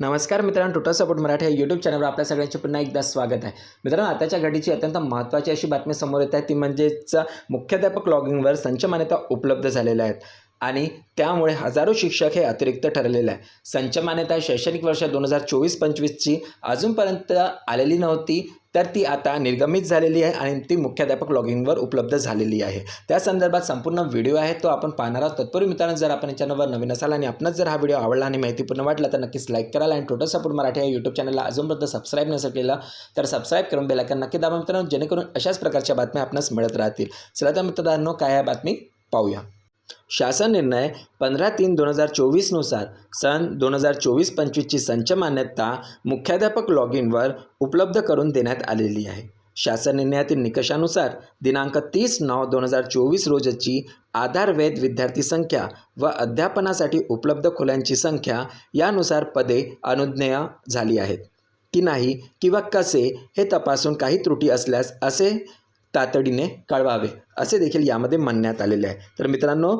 नमस्कार मित्रांनो total support Marathi या यूट्यूब चॅनलवर आपल्या सगळ्यांचे पुन्हा एकदा स्वागत आहे. मित्रांनो आताच्या घडीची अत्यंत महत्त्वाची अशी बातमी समोर येत आहे ती म्हणजेच मुख्याध्यापक लॉगिंगवर संच मान्यता उपलब्ध झालेल्या आहेत. आणि त्यामुळे हजारो शिक्षक हे अतिरिक्त ठरलेले आहे. संच मान्यता शैक्षणिक वर्ष दोन हजार चोवीस पंचवीसची अजूनपर्यंत आलेली नव्हती तर ती आता निर्गमित झालेली आहे आणि ती मुख्याध्यापक लॉगिंगवर उपलब्ध झालेली आहे. त्या संदर्भात संपूर्ण व्हिडिओ आहे तो आपण पाहणार आहोत. तत्पूर्वी मित्रांनो जर आपण चॅनलवर नवीन असाल आणि आपणच जर हा व्हिडिओ आवडला आणि माहितीपूर्ण वाटला तर नक्कीच लाईक करायला आणि टोटल सपोर्ट मराठी या यूट्यूब चॅनलला अजूनपर्यंत सबस्क्राईब नसेल केलं तर सबस्क्राईब करून बेलायकन नक्की दाबा मित्रांनो जेणेकरून अशाच प्रकारच्या बातम्या आपणास मिळत राहतील. चला तर मित्रांनो काय आहे बातमी पाहूया. शासन निर्णय पंधरा तीन दोन हजार चोवीसनुसार सन दोन हजार चोवीस पंचवीसची संच मान्यता मुख्याध्यापक लॉग इनवर उपलब्ध करून देण्यात आलेली आहे. शासन निर्णयातील निकषानुसार दिनांक तीस नऊ दोन हजार चोवीस रोजची आधार वैध विद्यार्थी संख्या व अध्यापनासाठी उपलब्ध खोल्यांची संख्या यानुसार पदे अनुज्ञेय झाली आहेत. की नाही किंवा कसे हे तपासून काही त्रुटी असल्यास असे तातडीने कळवावे. असे देखील यामध्ये म्हणण्यात आलेले आहे. तर मित्रांनो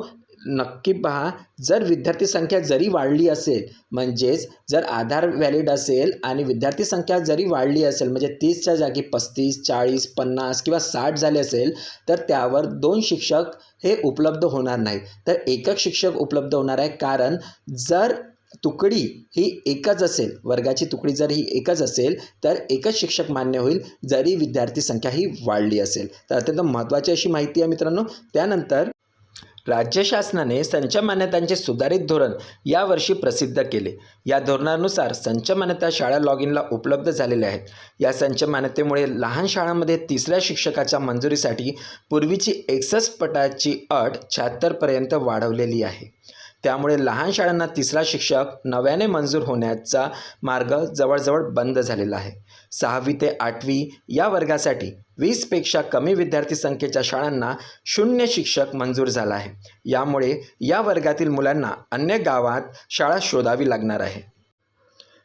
नक्की पहा जर विद्यार्थी संख्या जरी वाढली असेल म्हणजेच जर आधार व्हॅलिड असेल आणि विद्यार्थी संख्या जरी वाढली असेल म्हणजे तीसच्या जागी पस्तीस चाळीस पन्नास किंवा साठ झाले असेल तर त्यावर दोन शिक्षक हे उपलब्ध होणार नाही तर एकच शिक्षक उपलब्ध होणार आहे कारण जर तुकडी ही एकच असेल. वर्गाची तुकडी जर ही एकच असेल तर एकच शिक्षक मान्य होईल जरी विद्यार्थी संख्या ही वाढली असेल. तर अत्यंत महत्त्वाची अशी माहिती आहे मित्रांनो. त्यानंतर राज्य शासनाने संच मान्यतांचे सुधारित धोरण यावर्षी प्रसिद्ध केले. या धोरणानुसार संच मान्यता शाळा लॉग इनला उपलब्ध झालेल्या आहेत. या संच मान्यतेमुळे लहान शाळांमध्ये तिसऱ्या शिक्षकाच्या मंजुरीसाठी पूर्वीची एकसष्ट पटाची अट शहात्तरपर्यंत वाढवलेली आहे. त्यामुळे लहान शाळांना तिसरा शिक्षक नव्याने मंजूर होण्याचा मार्ग जवळजवळ बंद झालेला आहे. सहावी ते आठवी या वर्गासाठी वीसपेक्षा कमी विद्यार्थी संख्येच्या शाळांना शून्य शिक्षक मंजूर झाला आहे. यामुळे या वर्गातील मुलांना अन्य गावात शाळा शोधावी लागणार आहे.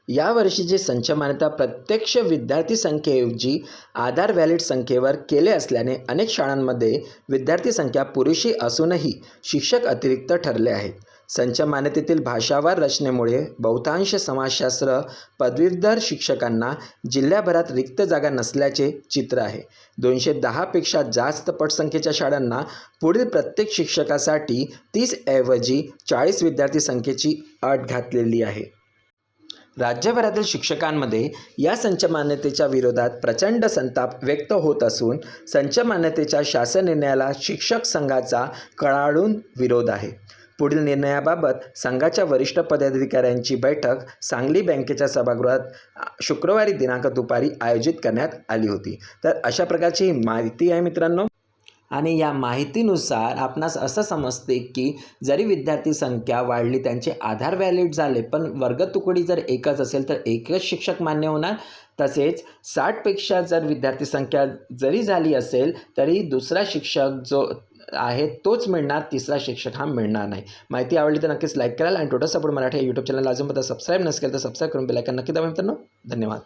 यावर्षीची संच मान्यता प्रत्यक्ष विद्यार्थी संख्येऐवजी आधार व्हॅलिड संख्येवर केले असल्याने अनेक शाळांमध्ये विद्यार्थी संख्या पुरेशी असूनही शिक्षक अतिरिक्त ठरले आहेत. संच मान्यतेतील भाषावार रचनेमुळे बहुतांश समाजशास्त्र पदवीधर शिक्षकांना जिल्ह्याभरात रिक्त जागा नसल्याचे चित्र आहे. दोनशे दहापेक्षा जास्त पटसंख्येच्या शाळांना पुढील प्रत्येक शिक्षकासाठी तीस ऐवजी चाळीस विद्यार्थी संख्येची अट घातलेली आहे. राज्यभरातील शिक्षकांमध्ये या संच मान्यतेच्या विरोधात प्रचंड संताप व्यक्त होत असून संच मान्यतेच्या शासन निर्णयाला शिक्षक संघाचा कळाळून विरोध आहे. पुढील निर्णयाबाबत संघाच्या वरिष्ठ पदाधिकाऱ्यांची बैठक सांगली बँकेच्या सभागृहात शुक्रवारी दिनांक दुपारी आयोजित करण्यात आली होती. तर अशा प्रकारची ही माहिती आहे मित्रांनो. आणि या माहितीनुसार आपणास असं समजते की जरी विद्यार्थी संख्या वाढली त्यांचे आधार व्हॅलिड झाले पण वर्ग तुकडी जर एकच असेल तर एकच शिक्षक मान्य होणार. तसेच साठपेक्षा जर विद्यार्थी संख्या जरी झाली असेल तरी दुसरा शिक्षक जो आहे तोच मिळणार तिसरा शिक्षक हा मिळणार नाही. माहिती आवडली तर नक्कीच लाईक कराल. आणि टोटल सपोर्ट मराठी या यूट्यूब चॅनल अजूनपर्यंत सबस्क्राईब नसेल तर सबस्क्राईब करून बेलायकन नक्की दाबा मित्रांनो. धन्यवाद.